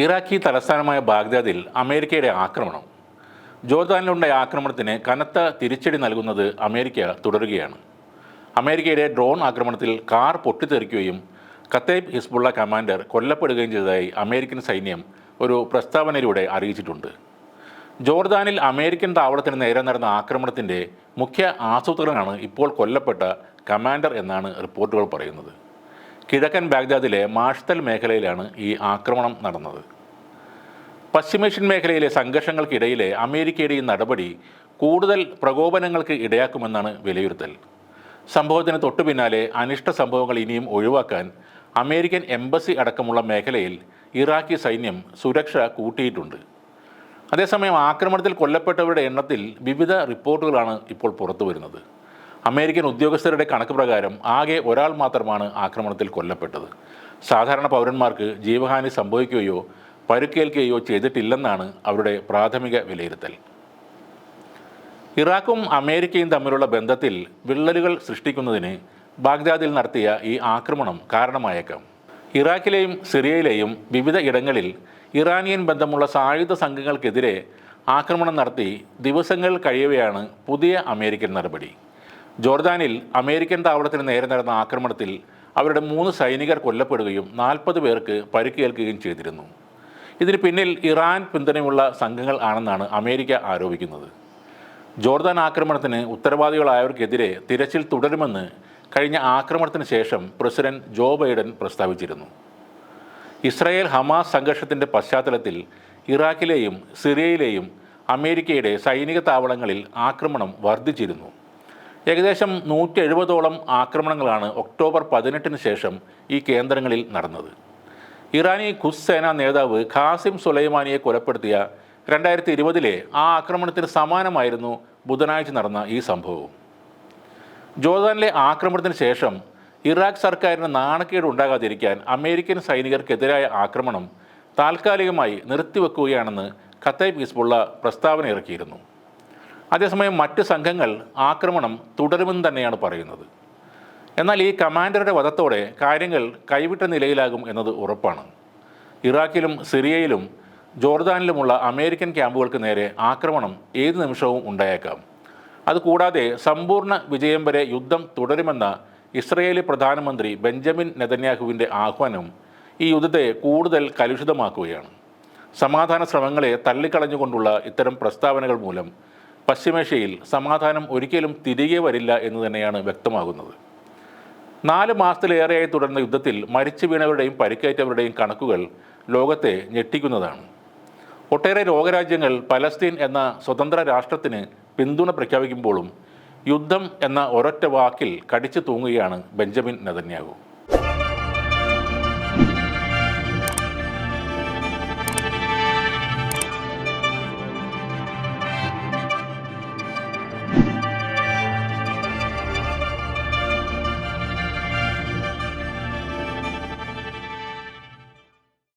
Iraqi തലസ്ഥാനമായ ബാഗ്ദാദിൽ അമേരിക്കയുടെ ആക്രമണം. ജോർദാനിലുണ്ടായ ആക്രമണത്തിന് കനത്ത തിരിച്ചടി നൽകുന്നത് അമേരിക്ക തുടരുകയാണ്. അമേരിക്കയുടെ ഡ്രോൺ ആക്രമണത്തിൽ കാർ പൊട്ടിത്തെറിക്കുകയും കത്തേബ് ഹിസ്ബുള്ള കമാൻഡർ കൊല്ലപ്പെടുകയും ചെയ്തതായി അമേരിക്കൻ സൈന്യം ഒരു പ്രസ്താവനയിലൂടെ അറിയിച്ചിട്ടുണ്ട്. ജോർദാനിൽ അമേരിക്കൻ താവളത്തിന് നേരെ നടന്ന ആക്രമണത്തിന്റെ മുഖ്യ ആസൂത്രകനാണ് ഇപ്പോൾ കൊല്ലപ്പെട്ട കമാൻഡർ എന്നാണ് റിപ്പോർട്ടുകൾ പറയുന്നത്. കിഴക്കൻ ബാഗ്ദാദിലെ മാഷ്തൽ മേഖലയിലാണ് ഈ ആക്രമണം നടന്നത്. പശ്ചിമേഷ്യൻ മേഖലയിലെ സംഘർഷങ്ങൾക്കിടയിലെ അമേരിക്കയുടെ ഈ നടപടി കൂടുതൽ പ്രകോപനങ്ങൾക്ക് ഇടയാക്കുമെന്നാണ് വിലയിരുത്തൽ. സംഭവത്തിന് തൊട്ടു പിന്നാലെ അനിഷ്ട സംഭവങ്ങൾ ഇനിയും ഒഴിവാക്കാൻ അമേരിക്കൻ എംബസി അടക്കമുള്ള മേഖലയിൽ ഇറാഖി സൈന്യം സുരക്ഷ കൂട്ടിയിട്ടുണ്ട്. അതേസമയം ആക്രമണത്തിൽ കൊല്ലപ്പെട്ടവരുടെ എണ്ണത്തിൽ വിവിധ റിപ്പോർട്ടുകളാണ് ഇപ്പോൾ പുറത്തു വരുന്നത് അമേരിക്കൻ ഉദ്യോഗസ്ഥരുടെ കണക്ക് പ്രകാരം ആകെ ഒരാൾ മാത്രമാണ് ആക്രമണത്തിൽ കൊല്ലപ്പെട്ടത്. സാധാരണ പൗരന്മാർക്ക് ജീവഹാനി സംഭവിക്കുകയോ പരുക്കേൽക്കുകയോ ചെയ്തിട്ടില്ലെന്നാണ് അവരുടെ പ്രാഥമിക വിലയിരുത്തൽ. ഇറാഖും അമേരിക്കയും തമ്മിലുള്ള ബന്ധത്തിൽ വിള്ളലുകൾ സൃഷ്ടിക്കുന്നതിന് ബാഗ്ദാദിൽ നടത്തിയ ഈ ആക്രമണം കാരണമായേക്കാം. ഇറാഖിലെയും സിറിയയിലെയും വിവിധ ഇടങ്ങളിൽ ഇറാനിയൻ ബന്ധമുള്ള സായുധ സംഘങ്ങൾക്കെതിരെ ആക്രമണം നടത്തി ദിവസങ്ങൾ കഴിയവെയാണ് പുതിയ അമേരിക്കൻ നടപടി. ജോർദാനിൽ അമേരിക്കൻ താവളത്തിന് നേരെ നടന്ന ആക്രമണത്തിൽ അവരുടെ മൂന്ന് സൈനികർ കൊല്ലപ്പെടുകയും നാൽപ്പത് പേർക്ക് പരിക്കേൽക്കുകയും ചെയ്തിരുന്നു. ഇതിന് പിന്നിൽ ഇറാൻ പിന്തുണയുള്ള സംഘങ്ങൾ ആണെന്നാണ് അമേരിക്ക ആരോപിക്കുന്നത്. ജോർദാൻ ആക്രമണത്തിന് ഉത്തരവാദികളായവർക്കെതിരെ തിരച്ചിൽ തുടരുമെന്ന് കഴിഞ്ഞ ആക്രമണത്തിന് ശേഷം പ്രസിഡന്റ് ജോ ബൈഡൻ പ്രസ്താവിച്ചിരുന്നു. ഇസ്രായേൽ ഹമാസ് സംഘർഷത്തിന്റെ പശ്ചാത്തലത്തിൽ ഇറാഖിലെയും സിറിയയിലെയും അമേരിക്കയുടെ സൈനിക താവളങ്ങളിൽ ആക്രമണം വർദ്ധിച്ചിരുന്നു. ഏകദേശം നൂറ്റി എഴുപതോളം ആക്രമണങ്ങളാണ് ഒക്ടോബർ പതിനെട്ടിന് ശേഷം ഈ കേന്ദ്രങ്ങളിൽ നടന്നത്. ഇറാനി ഖുസ് സേനാ നേതാവ് ഖാസിം സുലൈമാനിയെ കൊലപ്പെടുത്തിയ രണ്ടായിരത്തി ഇരുപതിലെ ആ ആക്രമണത്തിന് സമാനമായിരുന്നു ബുധനാഴ്ച നടന്ന ഈ സംഭവവും. ജോർദാനിലെ ആക്രമണത്തിന് ശേഷം ഇറാഖ് സർക്കാരിന് നാണക്കേട് ഉണ്ടാകാതിരിക്കാൻ അമേരിക്കൻ സൈനികർക്കെതിരായ ആക്രമണം താൽക്കാലികമായി നിർത്തിവെക്കുകയാണെന്ന് ഖത്തൈബ് ഹിസ്ബുള്ള പ്രസ്താവന ഇറക്കിയിരുന്നു അതേസമയം മറ്റ് സംഘങ്ങൾ ആക്രമണം തുടരുമെന്ന് തന്നെയാണ് പറയുന്നത്. എന്നാൽ ഈ കമാൻഡറുടെ വധത്തോടെ കാര്യങ്ങൾ കൈവിട്ട നിലയിലാകും എന്നത് ഉറപ്പാണ്. ഇറാഖിലും സിറിയയിലും ജോർദാനിലുമുള്ള അമേരിക്കൻ ക്യാമ്പുകൾക്ക് നേരെ ആക്രമണം ഏത് നിമിഷവും ഉണ്ടായേക്കാം. അതുകൂടാതെ സമ്പൂർണ വിജയം വരെ യുദ്ധം തുടരുമെന്ന ഇസ്രയേലി പ്രധാനമന്ത്രി ബെഞ്ചമിൻ നെതന്യാഹുവിന്റെ ആഹ്വാനം ഈ യുദ്ധത്തെ കൂടുതൽ കലുഷിതമാക്കുകയാണ്. സമാധാന ശ്രമങ്ങളെ തള്ളിക്കളഞ്ഞുകൊണ്ടുള്ള ഇത്തരം പ്രസ്താവനകൾ മൂലം പശ്ചിമേഷ്യയിൽ സമാധാനം ഒരിക്കലും തിരികെ വരില്ല എന്ന് തന്നെയാണ് വ്യക്തമാകുന്നത്. നാല് മാസത്തിലേറെയായി തുടർന്ന യുദ്ധത്തിൽ മരിച്ചു വീണവരുടെയും പരിക്കേറ്റവരുടെയും കണക്കുകൾ ലോകത്തെ ഞെട്ടിക്കുന്നതാണ്. ഒട്ടേറെ ലോകരാജ്യങ്ങൾ പലസ്തീൻ എന്ന സ്വതന്ത്ര രാഷ്ട്രത്തിന് പിന്തുണ പ്രഖ്യാപിക്കുമ്പോഴും യുദ്ധം എന്ന ഒരൊറ്റ വാക്കിൽ കടിച്ചു തൂങ്ങുകയാണ് ബെഞ്ചമിൻ നെതന്യാഹു.